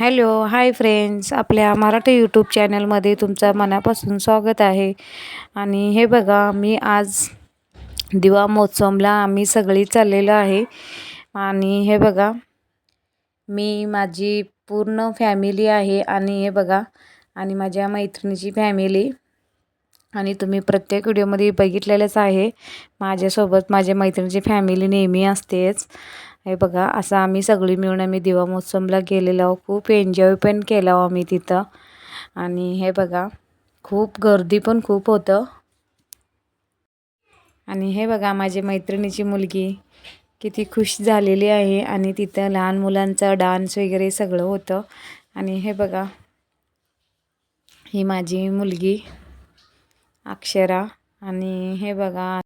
Hello hi friends. आपल्या Marathi YouTube चॅनलमध्ये तुमचं मनापासून स्वागत आहे. आणि हे बघा मी आज दिवा महोत्सवला आम्ही सगळी चाललेलो आहे. आणि हे बघा मी माझी पूर्ण फॅमिली आहे. आणि हे बघा आणि माझ्या मैत्रिणीची फॅमिली. आणि तुम्ही प्रत्येक व्हिडिओमध्ये बघितलेलंच आहे. माझ्यासोबत माझ्या मैत्रिणीची फॅमिली नेहमी असतेच. हे बघा असं आम्ही सगळी मिळून आम्ही दिवा महोत्सवला गेलेलो खूप एन्जॉय पण केला आम्ही तिथं. आणि हे बघा खूप गर्दी पण खूप होतं. आणि हे बघा माझी मैत्रिणीची मुलगी किती खुश झालेली आहे. आणि तिथं लहान मुलांचा डान्स वगैरे सगळं होतं. आणि हे बघा ही माझी मुलगी अक्षरा. आणि हे बघा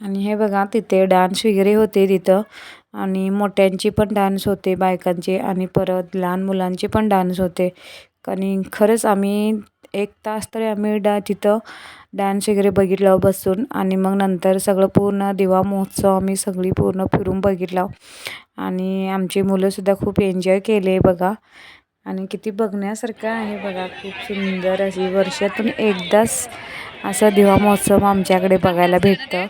आणि हे बघा तिथे डान्स वगैरे होते तिथं. आणि मोठ्यांची पण डान्स होते बायकांचे आणि परत लहान मुलांचे पण डान्स होते. आणि खरंच आम्ही एक तास तरी आम्ही डा तिथं डान्स वगैरे बघितलं बसून आणि मग नंतर सगळं पूर्ण दिवा महोत्सव आम्ही सगळी पूर्ण फिरून बघितला. आणि आमची मुलंसुद्धा खूप एन्जॉय केले बघा. आणि किती बघण्यासारखं आहे बघा खूप सुंदर अशी वर्षातून एकदाच असा दिवा महोत्सव आमच्याकडे बघायला भेटतं.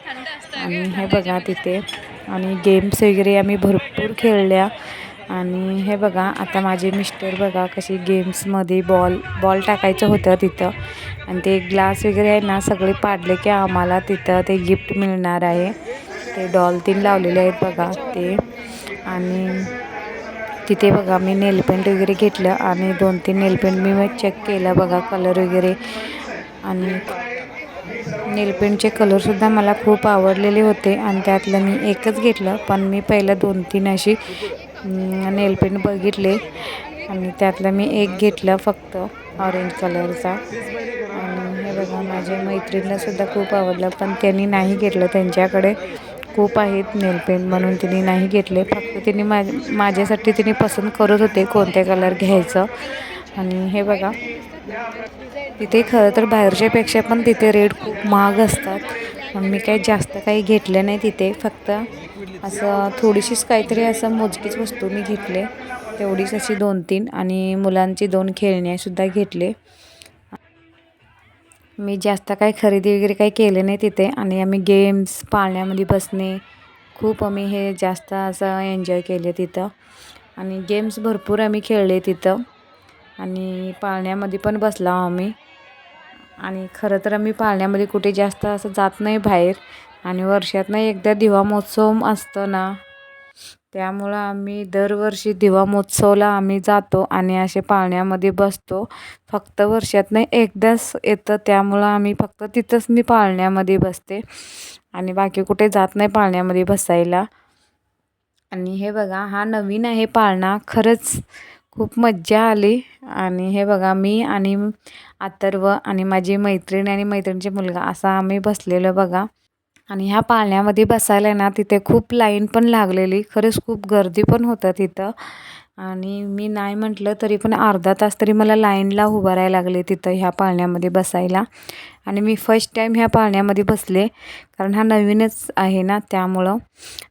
आणि हे बघा तिथे. आणि गेम्स वगैरे आम्ही भरपूर खेळल्या. आणि हे बघा आता माझे मिस्टर बघा कशी गेम्समध्ये बॉल बॉल टाकायचं होतं तिथं. आणि ते ग्लास वगैरे आहे ना सगळे पाडले की आम्हाला तिथं ते गिफ्ट मिळणार आहे. ते डॉल तीन लावलेले आहेत बघा ते. आणि तिथे बघा मी नेलपेंट वगैरे घेतलं आणि दोन तीन नेलपेंट मी चेक केलं बघा कलर वगैरे. आणि नेलपेंटचे कलरसुद्धा मला खूप आवडलेले होते आणि त्यातलं मी एकच घेतलं पण मी पहिलं दोन तीन अशी नेलपेंट बघितले आणि त्यातलं मी एक घेतलं फक्त ऑरेंज कलरचा आणि हे बघा माझ्या मैत्रिणीलासुद्धा खूप आवडलं पण त्यांनी नाही घेतलं. त्यांच्याकडे खूप आहेत नेलपेंट म्हणून तिने नाही घेतले. फक्त तिने मा माझ्यासाठी तिने पसंत करत होते कोणते कलर घ्यायचं. आणि हे बघा तिथे खरं तर बाहेरच्यापेक्षा पण तिथे रेट खूप महाग असतात. मी काही जास्त काही घेतलं नाही तिथे फक्त असं थोडीशीच काहीतरी असं मोजकीच वस्तू मी घेतले. तेवढीच अशी दोन तीन आणि मुलांची दोन खेळण्यासुद्धा घेतले. मी जास्त काही खरेदी वगैरे काही केले नाही तिथे आणि आम्ही गेम्स पाळण्यामध्ये बसणे खूप आम्ही हे जास्त असं एन्जॉय केले तिथं. आणि गेम्स भरपूर आम्ही खेळले तिथं. आणि पाळण्यामध्ये पण बसला आम्ही. आणि खरं तर आम्ही पाळण्यामध्ये कुठे जास्त असं जात नाही बाहेर. आणि वर्षातनं एकदा दिवा महोत्सव असतं ना त्यामुळं आम्ही दरवर्षी दिवा महोत्सवला आम्ही जातो आणि असे पाळण्यामध्ये बसतो. फक्त वर्षातनं एकदाच येतं त्यामुळं आम्ही फक्त तिथंच मी पाळण्यामध्ये बसते. आणि बाकी कुठे जात नाही पाळण्यामध्ये बसायला. आणि हे बघा हा नवीन आहे पाळणा खरंच खूप मज्जा आली. आणि हे बघा मी आणि अथर्व आणि माझी मैत्रीण आणि मैत्रिणीचा मुलगा असा आम्ही बसलेलो बघा. आणि ह्या पाळण्यामध्ये बसायला ना तिथे खूप लाईन पण लागलेली. खरंच खूप गर्दी पण होतं तिथं. आणि मी नाही म्हटलं तरी पण अर्धा तास तरी मला लाईनला उभं राहायला लागले तिथं ह्या पाळण्यामध्ये बसायला. आणि मी फर्स्ट टाईम ह्या पाळण्यामध्ये बसले कारण हा नवीनच आहे ना त्यामुळं.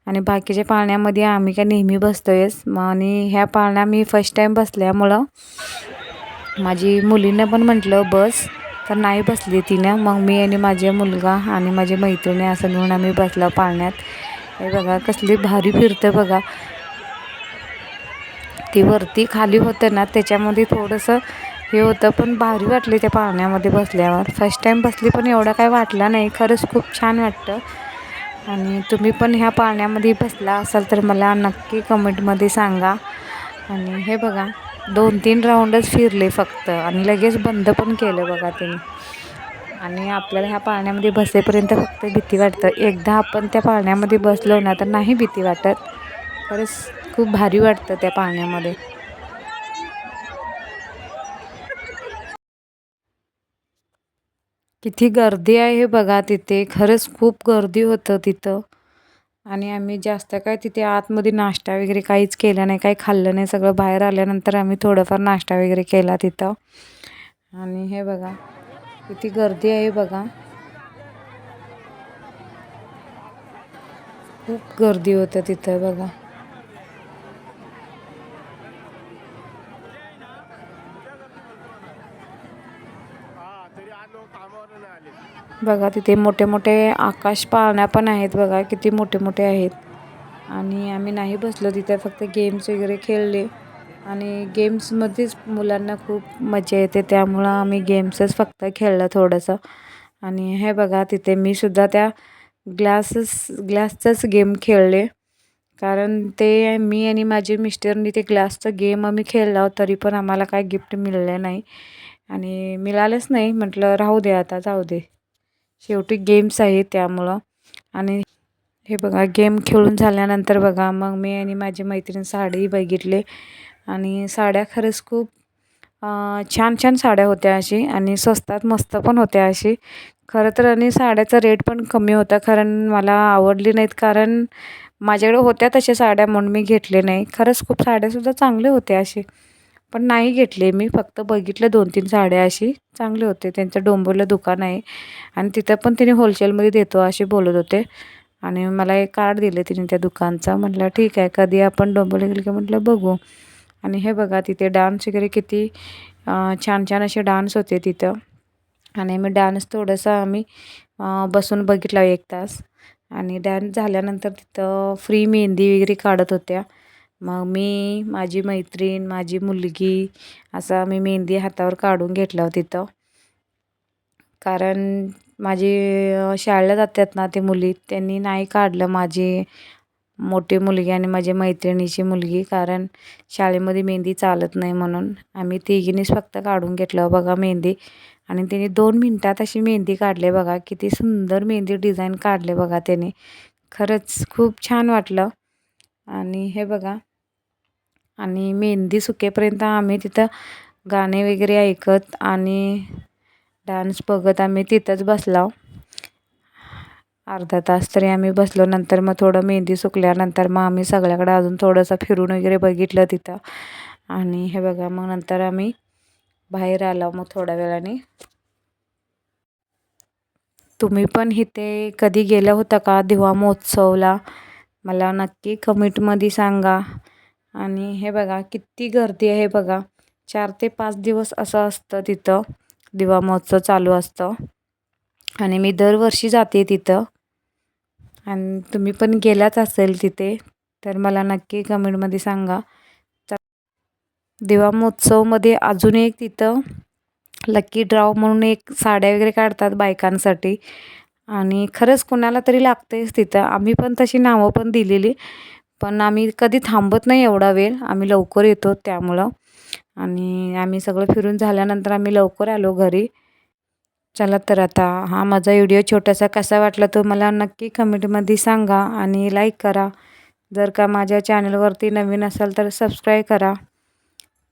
आणि बाकीच्या पाळण्यामध्ये आम्ही काय नेहमी बसतो आहेस मग आणि ह्या पाळण्या मी फर्स्ट टाईम बसल्यामुळं माझी मुलीनं पण म्हटलं बस. तर नाही बसली तिनं. मग मी आणि माझे मुलगा आणि माझी मैत्रिणी असं म्हणून आम्ही बसलो पाळण्यात. हे बघा कसली भारी फिरतं बघा. ती वरती खाली होतं ना त्याच्यामध्ये थोडंसं हे होतं पण भारी वाटले त्या पाळण्यामध्ये बसल्यावर. फर्स्ट टाईम बसली पण एवढं काय वाटला नाही खरंच खूप छान वाटतं आणि तुम्ही पण ह्या पाळण्यामध्ये बसला असाल तर मला नक्की कमेंटमध्ये सांगा. आणि हे बघा दोन तीन राऊंडच फिरले फक्त आणि लगेच बंद पण केलं बघा तिने. आणि आपल्याला ह्या पाळण्यामध्ये बसेपर्यंत फक्त भीती वाटतं. एकदा आपण त्या पाळण्यामध्ये बसलो ना तर नाही भीती वाटत. खरंच खूप भारी वाटतं त्या पाण्यामध्ये. किती गर्दी आहे हे बघा तिथे. खरंच खूप गर्दी होतं तिथं. आणि आम्ही जास्त काय तिथे आतमध्ये नाश्ता वगैरे काहीच केलं नाही काही खाल्लं नाही. सगळं बाहेर आल्यानंतर आम्ही थोडंफार नाश्ता वगैरे केला तिथं. आणि हे बघा किती गर्दी आहे बघा. खूप गर्दी होतं तिथं बघा आज लोक कामावरून नाही आले बघा तिथे मोठे मोठे आकाश पाळण्या पण आहेत बघा किती मोठे मोठे आहेत. आणि आम्ही नाही बसलो तिथे फक्त गेम्स वगैरे खेळले. आणि गेम्समध्येच मुलांना खूप मजा येते त्यामुळं आम्ही गेम्सच फक्त खेळलं थोडंसं. आणि हे बघा तिथे मी सुद्धा त्या ग्लासच ग्लासचाच गेम खेळले. कारण ते मी आणि माझे मिस्टरनी ते ग्लासचं गेम आम्ही खेळला तरी पण आम्हाला काय गिफ्ट मिळलं नाही. आणि मिळालंच नाही म्हटलं राहू दे आता जाऊ दे. शेवटी गेम्स आहे त्यामुळं. आणि हे बघा गेम खेळून झाल्यानंतर बघा मग मी आणि माझी मैत्रीण साडी बघितले. आणि साड्या खरंच खूप छान छान साड्या होत्या अशी. आणि स्वस्तात मस्त पण होत्या अशी. खरं तर आणि साड्याचा रेट पण कमी होता कारण मला आवडली नाहीत. कारण माझ्याकडे होत्या तशा साड्या म्हणून मी घेतले नाही. खरंच खूप साड्यासुद्धा चांगले होते असे पण नाही घेतले. मी फक्त बघितलं दोन तीन साड्या अशी. चांगले होते. त्यांचं डोंबवलं दुकान आहे. आणि तिथं पण तिने होलसेलमध्ये देतो असे बोलत होते. आणि मला एक कार्ड दिले तिने त्या दुकानचं. म्हटलं ठीक आहे. कधी आपण डोंबिवली गेलं की म्हटलं बघू. आणि हे बघा तिथे डान्स वगैरे किती छान छान असे डान्स होते तिथं. आणि मी डान्स थोडंसं आम्ही बसून बघितला एक तास. आणि डान्स झाल्यानंतर तिथं फ्री मेहंदी वगैरे काढत होत्या. मग मी माझी मैत्रीण माझी मुलगी असं आम्ही मेहंदी हातावर काढून घेतलं हो तिथं. कारण माझी शाळेला जातात ना ते मुली त्यांनी नाही काढलं माझी मोठी मुलगी आणि माझ्या मैत्रिणीची मुलगी कारण शाळेमध्ये मेहंदी चालत नाही म्हणून आम्ही तिघीनेच फक्त काढून घेतलं हो बघा मेहंदी. आणि तिने दोन मिनटात अशी मेहंदी काढली बघा किती सुंदर मेहंदी डिझाईन काढले बघा त्याने. खरंच खूप छान वाटलं. आणि हे बघा आणि मेहंदी सुकेपर्यंत आम्ही तिथं गाणे वगैरे ऐकत आणि डान्स बघत आम्ही तिथंच बसलो. अर्धा तास तरी आम्ही बसलो. नंतर मग थोडं मेहंदी सुकल्यानंतर मग आम्ही सगळ्याकडं अजून थोडंसं फिरून वगैरे बघितलं तिथं. आणि हे बघा मग नंतर आम्ही बाहेर आलो मग थोड्या वेळाने. तुम्ही पण इथे कधी गेलं होतं का दिवा महोत्सवला? मला नक्की कमेंटमध्ये सांगा. आणि हे बघा किती गर्दी आहे बघा. चार ते पाच दिवस असं असतं तिथं. दिवा महोत्सव चालू असतं. आणि मी दरवर्षी जाते तिथं. आणि तुम्ही पण गेलाच असेल तिथे तर मला नक्की कमेंटमध्ये सांगा. तर दिवा महोत्सवमध्ये अजून एक तिथं लक्की ड्राव म्हणून एक साड्या वगैरे काढतात बायकांसाठी. आणि खरंच कुणाला तरी लागतेच तिथं. आम्ही पण तशी नावं पण दिलेली. पण आम्ही कधी थांबत नाही एवढा वेळ. आम्ही लवकर येतो त्यामुळं. आणि आम्ही सगळं फिरून झाल्यानंतर आम्ही लवकर आलो घरी. चला तर आता हा माझा व्हिडिओ छोटासा कसा वाटला तो मला नक्की कमेंटमध्ये सांगा आणि लाईक करा. जर का माझ्या चॅनलवरती नवीन असाल तर सबस्क्राईब करा.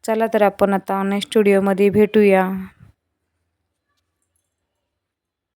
चला तर आपण आता नेक्स्ट व्हिडिओमध्ये भेटूया.